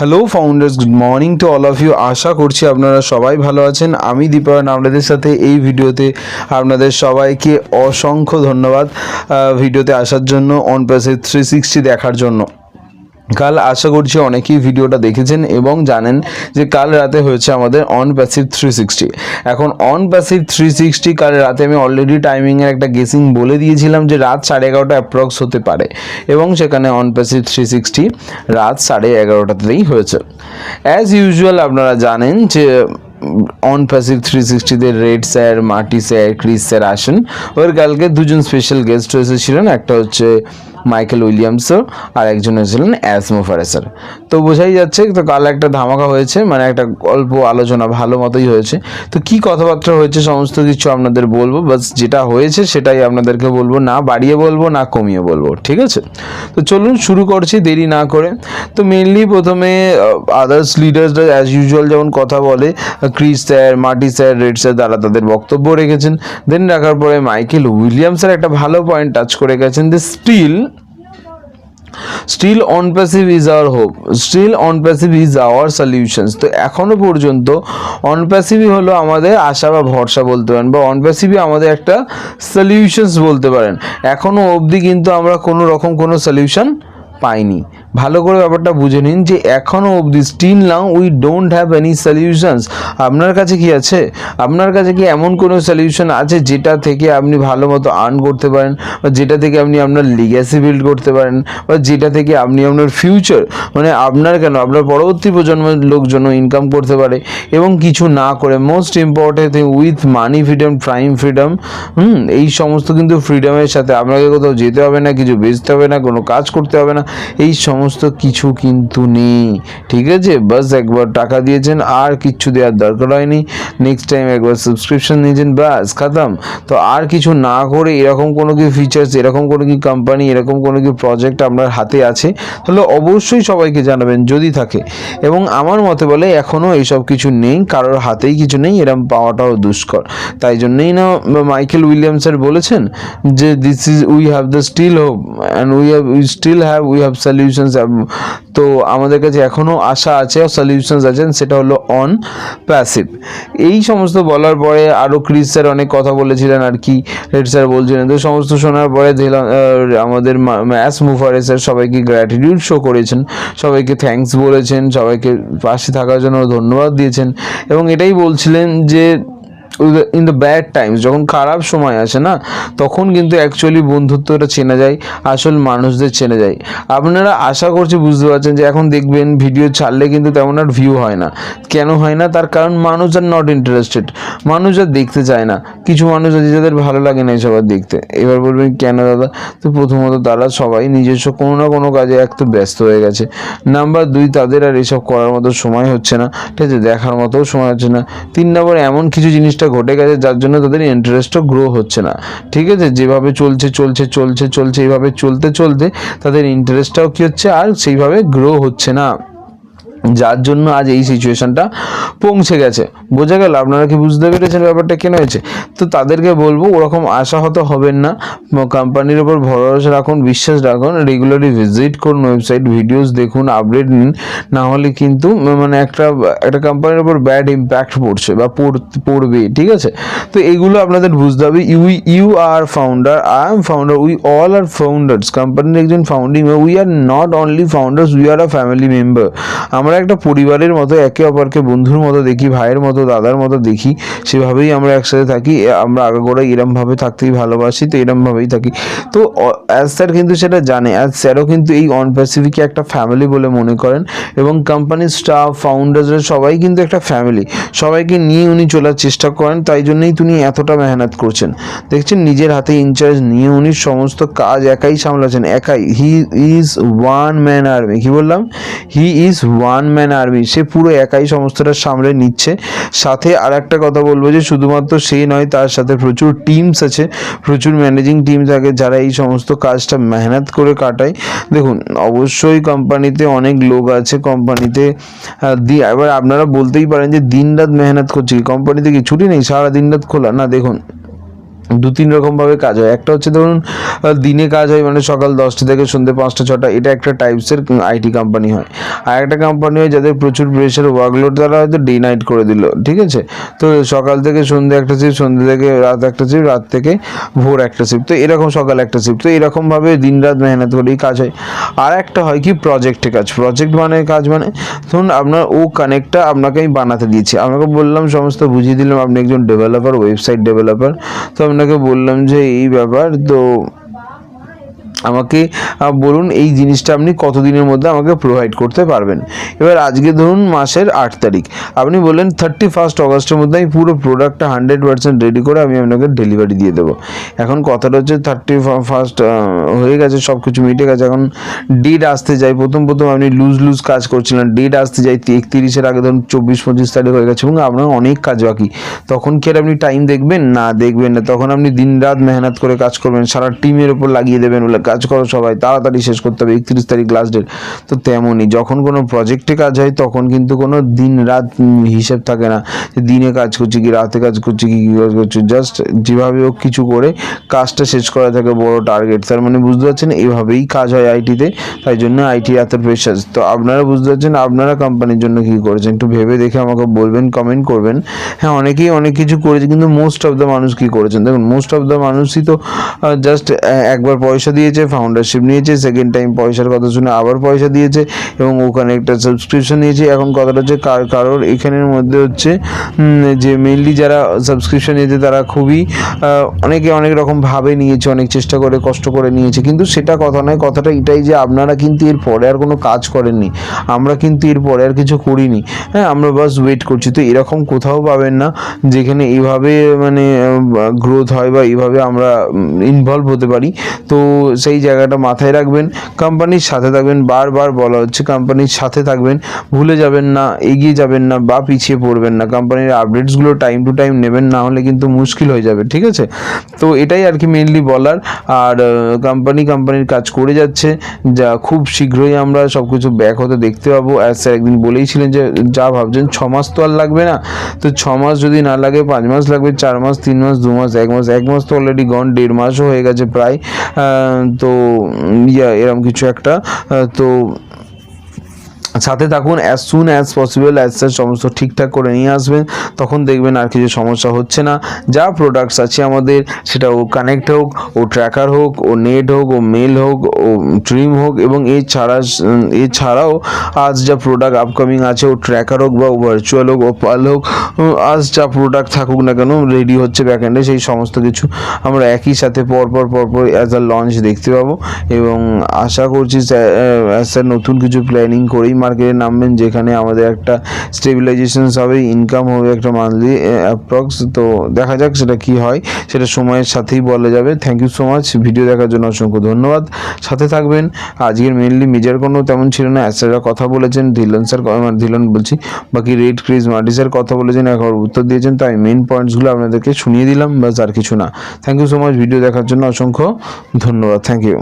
Hello founders good morning to all of you আশা করছি আপনারা সবাই ভালো আছেন। আমি দীপায়ন আপনাদের সাথে এই ভিডিওতে আপনাদের সবাইকে অসংখ্য ধন্যবাদ ভিডিওতে আসার জন্য অন প্যাসে থ্রি সিক্সটি দেখার জন্য। কাল আশা করছি অনেকেই ভিডিওটা দেখেছেন এবং জানেন যে কাল রাতে হয়েছে আমাদের অন প্যাসিভ থ্রি সিক্সটি এখন অন প্যাসিভ থ্রি সিক্সটি কাল রাতে আমি অলরেডি টাইমিংয়ের একটা গেসিং বলে দিয়েছিলাম যে রাত সাড়ে এগারোটা অ্যাপ্রক্স হতে পারে এবং সেখানে অন প্যাসিভ থ্রি সিক্সটি রাত সাড়ে এগারোটাতেই হয়েছে। অ্যাজ ইউজুয়াল আপনারা জানেন যে OnPassive three সিক্সটিতে Red sir Marty sir Chris sir আসেন। ওর কালকে দুজন স্পেশাল গেস্ট এসেছিলেন একটা হচ্ছে মাইকেল উইলিয়ামসও আর একজন হয়েছিলেন অ্যাসমো ফারেসার তো বোঝাই যাচ্ছে তো কাল একটা ধামাকা হয়েছে মানে একটা গল্প, আলোচনা ভালো মতোই হয়েছে। তো কি কথাবার্তা হয়েছে সমস্ত কিছু আপনাদের বলব, বাস যেটা হয়েছে সেটাই আপনাদেরকে বলব, না বাড়িয়ে বলব, না কমিয়ে বলব, ঠিক আছে? তো চলুন শুরু করছি, দেরি না করে। তো মেনলি প্রথমে আদার্স লিডার্সরা অ্যাজ ইউজুয়াল যেমন কথা বলে, Chris sir, Marty sir, Red sir, তারা তাদের বক্তব্য রেখেছেন। দেন রাখার পরে মাইকেল উইলিয়ামসের একটা ভালো পয়েন্ট টাচ করে গেছেন যে still still OnPassive is our hope still OnPassive is our solutions তো এখনও পর্যন্ত অন প্যাসিভই হলো আমাদের আশা বা ভরসা বলতে পারেন বা অন প্যাসিভই আমাদের একটা সলিউশনস বলতে পারেন। এখনও অবধি কিন্তু আমরা কোনো রকম কোনো সলিউশন পাইনি। ভালো করে ব্যাপারটা বুঝে নিন যে এখনও অবধি still now we don't have any solutions আপনার কাছে কি আছে? আপনার কাছে কি এমন কোনো সলিউশন আছে যেটা থেকে আপনি ভালো মতো আর্ন করতে পারেন? বা যেটা থেকে আপনি আপনার লিগ্যাসি বিল্ড করতে পারেন? বা যেটা থেকে আপনি আপনার ফিউচার মানে আপনার কেন? আপনার পরবর্তী প্রজন্মের লোকজন ইনকাম করতে পারে এবং কিছু না করে। Most important thing with money freedom prime freedom hmm, এই সমস্ত কিন্তু ফ্রিডমের সাথে আপনাকে কোথাও যেতে হবে না, কিছু বেচতে হবে না, কোনো কাজ করতে হবে না, এই সমস্ত কিছু কিন্তু নেই। ঠিক আছে? বাস একবার টাকা দিয়েছেন, আর কিচ্ছু দেওয়ার দরকার হয়নি। নেক্সট টাইম একবার সাবস্ক্রিপশন নিয়েছেন ব্যাস খাতাম। তো আর কিছু না করে এরকম কোনো কি ফিচার্স এরকম কোনো কি কোম্পানি এরকম কোনো কি প্রজেক্ট আপনার হাতে আছে? তাহলে অবশ্যই সবাইকে জানাবেন যদি থাকে। এবং আমার মতে বলে এখনও এইসব কিছু নেই, কারোর হাতেই কিছু নেই এরকম পাওয়াটাও দুষ্কর। তাই জন্যই না মাইকেল উইলিয়ামস স্যার বলেছেন যে this is we have the still hope and we have we still have we have solutions তো আমাদের কাছে এখনও আশা আছে সলিউশনস আছেন সেটা হলো অন প্যাসিভ এই সমস্ত বলার পরে আরও ক্রিস স্যার অনেক কথা বলেছিলেন, আর কি রেড স্যার বলছিলেন। তো সমস্ত শোনার পরে আমাদের ম্যাস মুফারে স্যার সবাইকে গ্র্যাটিটিউড শো করেছেন, সবাইকে থ্যাঙ্কস বলেছেন, সবাইকে পাশে থাকার জন্য ধন্যবাদ দিয়েছেন। এবং এটাই বলছিলেন যে ইন দ্য ব্যাড টাইমস যখন খারাপ সময় আসে না, তখন কিন্তু অ্যাকচুয়ালি বন্ধুত্বটা চেনা যায়, আসল মানুষদের চেনা যায়। আপনারা আশা করছি বুঝতে পারছেন যে এখন দেখবেন ভিডিও ছাড়লে কিন্তু তেমন আর ভিউ হয় না। কেন হয় না? তার কারণ মানুষ আর নট ইন্টারেস্টেড মানুষ আর দেখতে চায় না। কিছু মানুষ আছে যাদের ভালো লাগে না এসব আর দেখতে। এবার বলবেন, কেন দাদা? তো প্রথমত তারা সবাই নিজস্ব কোনো না কোনো কাজে এক তো ব্যস্ত হয়ে গেছে। নাম্বার দুই, তাদের আর এসব করার মতো সময় হচ্ছে না। ঠিক আছে, দেখার মতোও সময় হচ্ছে না। তিন নম্বর এমন কিছু জিনিসটা ঘটে গেছে, যার জন্য তাদের ইন্টারেস্টও গ্রো হচ্ছে না। ঠিক আছে? যেভাবে চলছে চলছে চলছে চলছে, এইভাবে চলতে চলতে তাদের ইন্টারেস্টটাও কী হচ্ছে? আর সেইভাবে গ্রো হচ্ছে না। যার জন্য আজ এই সিচুয়েশনটা পৌঁছে গেছে। বোঝা গেল, আপনারা কি বুঝতে পেরেছেন ব্যাপারটা কেন হয়েছে তো তাদেরকে বলব, ওরকম আশাহত হবেন না। কোম্পানির ওপর ভরসা রাখুন, বিশ্বাস রাখুন রেগুলারলি ভিজিট করুন ওয়েবসাইট ভিডিওস দেখুন আপডেট নিন। না হলে কিন্তু মানে একটা একটা কোম্পানির ওপর ব্যাড ইম্প্যাক্ট পড়ছে বা পড়- পড়বে, ঠিক আছে? তো এইগুলো আপনাদের বুঝতে হবে। You you are founder I am founder we all are founders কোম্পানির একজন founding we are not only founders we are a family member আমরা একটা পরিবারের মতো, একে অপরকে বন্ধুর মতো দেখি, ভাইয়ের মতো, দাদার মতো দেখি, সেভাবেই আমরা একসাথে থাকি। আমরা আগাগোড়া এরমভাবে থাকতেই ভালোবাসি, তো এরমভাবেই থাকি। তো অ্যাজ স্যার কিন্তু সেটা জানে। অ্যাজ স্যারও কিন্তু এই অন প্যাসিফিকে একটা ফ্যামিলি বলে মনে করেন এবং কোম্পানির স্টাফ ফাউন্ডার্সরা সবাই কিন্তু একটা ফ্যামিলি সবাইকে নিয়ে উনি চলার চেষ্টা করেন, তাই জন্যই তিনি এতটা মেহনত করছেন। দেখছেন, নিজের হাতে ইনচার্জ নিয়ে উনি সমস্ত কাজ একাই সামলাচ্ছেন, একাই। He is one man army কি বললাম? He is one man army সে পুরো একাই সমস্তটা সামলে নিচ্ছে। সাথে আর একটা কথা বলব যে, শুধুমাত্র সে নয়, তার সাথে প্রচুর টিমস আছে। প্রচুর ম্যানেজিং টিম থাকে যারা এই সমস্ত কাজটা মেহনত করে কাটায়। দেখুন, অবশ্যই কোম্পানিতে অনেক লোক আছে কোম্পানিতে এবার আপনারা বলতেই পারেন যে দিন রাত মেহনত করছে কি? কোম্পানিতে কি ছুটি নেই? সারা দিন রাত খোলা? না, দেখুন দু তিন রকমভাবে কাজ হয়। একটা হচ্ছে ধরুন দিনে কাজ হয় মানে সকাল দশটা থেকে সন্ধ্যে পাঁচটা, ছটা, এটা একটা টাইপসের আইটি কোম্পানি হয়। আর একটা কোম্পানি হয় যাদের প্রচুর প্রেশার ওয়ার্কলোড তারা হয়তো ডে নাইট করে দিল, ঠিক আছে? তো সকাল থেকে সন্ধ্যে একটা শিফট সন্ধ্যে থেকে রাত একটা শিফট রাত থেকে ভোর একটা শিফট তো এরকম সকাল একটা শিফট তো এরকমভাবে দিন রাত মেহনত করেই কাজ হয়। আর একটা হয় কি প্রজেক্টে কাজ। প্রজেক্ট মানে কাজ মানে ধরুন আপনার ও কানেক্টটা আপনাকে আমি বানাতে দিয়েছি। আপনাকে বললাম, সমস্ত বুঝিয়ে দিলাম, আপনি একজন ডেভেলপার ওয়েবসাইট ডেভেলপার তো আপনাকে বললাম যে এই ব্যাপার তো আমাকে বলুন এই জিনিসটা আপনি কতদিনের মধ্যে আমাকে প্রোভাইড করতে পারবেন। এবার আজকে ধরুন মাসের আট তারিখ। আপনি বললেন থার্টি ফার্স্ট অগস্টের মধ্যে আমি পুরো প্রোডাক্টটা হান্ড্রেড পার্সেন্ট রেডি করে আমি আপনাকে ডেলিভারি দিয়ে দেবো। এখন কথাটা হচ্ছে থার্টি ফার্স্ট হয়ে গেছে সব কিছু মিটে গেছে। এখন ডেট আসতে যায় প্রথম প্রথম আপনি লুজ লুজ কাজ করছিলেন। ডেট আসতে যায় একত্রিশের আগে ধরুন চব্বিশ পঁচিশ তারিখ হয়ে গেছে এবং আপনার অনেক কাজ বাকি। তখন কি আর আপনি টাইম দেখবেন? না দেখবেন না। তখন আপনি দিন রাত মেহনত করে কাজ করবেন। সারা টিমের উপর লাগিয়ে দেবেন। কাজ করো সবাই, তাড়াতাড়ি শেষ করতে হবে, একত্রিশ তারিখ লাস্ট ডেট তো তেমনই, যখন কোনো প্রজেক্টে কাজ হয়, তখন কিন্তু কোনো দিন রাত হিসেব থাকে না দিনে কাজ করছি কি, রাতে কাজ করছি কি, কী কাজ করছি। জাস্ট যেভাবে হোক কিছু করে কাজটা শেষ করা থাকে বড় টার্গেট তার মানে বুঝতে পারছেন এইভাবেই কাজ হয় আইটিতে তাই জন্য আইটি এত প্রেশার তো আপনারা বুঝতে পারছেন, আপনারা কোম্পানির জন্য কী করেছেন? একটু ভেবে দেখে আমাকে বলবেন কমেন্ট করবেন। হ্যাঁ অনেকেই অনেক কিছু করেছে, কিন্তু মোস্ট অফ দ্য মানুষ কী করেছেন? দেখুন মোস্ট অফ দ্য মানুষই তো জাস্ট একবার পয়সা দিয়েছে ফাউন্ডারশিপ নিয়েছে সেকেন্ড টাইম পয়সার কথা শুনে আবার পয়সা দিয়েছে এবং ওখানে একটা সাবস্ক্রিপশন নিয়েছে। এখন কথাটা হচ্ছে কার, কারোর এখানের মধ্যে হচ্ছে যে মেনলি যারা সাবস্ক্রিপশন নিয়েছে, তারা খুবই অনেকে অনেক রকম ভাবে নিয়েছে, অনেক চেষ্টা করে, কষ্ট করে নিয়েছে। কিন্তু সেটা কথা নয়, কথাটা এটাই যে আপনারা কিন্তু এর পরে আর কোনো কাজ করেননি। আমরা কিন্তু এর পরে আর কিছু করিনি। হ্যাঁ আমরা বাস ওয়েট করছি। তো এরকম কোথাও পাবেন না যেখানে এইভাবে মানে গ্রোথ হয় বা এইভাবে আমরা ইনভলভ হতে পারি। তো সেই জায়গাটা মাথায় রাখবেন, কোম্পানির সাথে থাকবেন, বারবার বলা হচ্ছে কোম্পানির সাথে থাকবেন, ভুলে যাবেন না, এগিয়ে যাবেন না বা পিছিয়ে পড়বেন না। কোম্পানির আপডেটসগুলো টাইম টু টাইম নেবেন, না হলে কিন্তু মুশকিল হয়ে যাবে, ঠিক আছে? তো এটাই আর কি মেনলি বলার। আর কোম্পানি কোম্পানির কাজ করে যাচ্ছে, যা খুব শীঘ্রই আমরা সব কিছু ব্যাক হতে দেখতে পাবো। অ্যাজ স্যার একদিন বলেইছিলেন যে, যা ভাবছেন, ছ মাস তো আর লাগবে না। তো ছ মাস যদি না লাগে, পাঁচ মাস লাগবে, চার মাস, তিন মাস, দু মাস, এক মাস এক মাস তো অলরেডি গন দেড় মাসও হয়ে গেছে প্রায়। তো ইয়া এরম কিছু একটা তো সাথে থাকুন as soon as possible as সমস্ত ঠিকঠাক করে নিয়ে আসবেন, তখন দেখবেন আর কিছু সমস্যা হচ্ছে না। যা প্রোডাক্টস আছে আমাদের, সেটা ও কানেক্ট হোক, ও ট্র্যাকার হোক, ও নেট হোক, ও মেল হোক, ও ট্রিম হোক, এবং এছাড়া, এছাড়াও আজ যা প্রোডাক্ট আপকামিং আছে, ও ট্র্যাকার হোক বা ও ভার্চুয়াল হোক, ও পাল হোক আজ যা প্রোডাক্ট থাকুক না কেন রেডি হচ্ছে ব্যাকএন্ডে সেই সমস্ত কিছু আমরা একই সাথে পরপর পরপর অ্যাজ আ লঞ্চ দেখতে পাবো। এবং আশা করছি স্যার নতুন কিছু প্ল্যানিং করেই মার্কেটে নামবেন, যেখানে আমাদের একটা স্টেবিলাইজেশন হবে ইনকাম হবে একটা মান্থলি অ্যাপ্রক্স তো দেখা যাক সেটা কি হয়, সেটা সময়ের সাথেই বলা যাবে। Thank you so much video দেখার জন্য অসংখ্য ধন্যবাদ। সাথে থাকবেন। আজকের মেনলি মেজার কোনো তেমন ছিল না। স্যাররা কথা বলেছেন ধিলন স্যার ধিলন বলছি, বাকি রেড ক্রিজ মার্টি স্যার কথা বলেছেন একবার উত্তর দিয়েছেন, তাই মেন পয়েন্টসগুলো আপনাদেরকে শুনিয়ে দিলাম বাস আর কিছু না। Thank you so much video দেখার জন্য অসংখ্য ধন্যবাদ। Thank you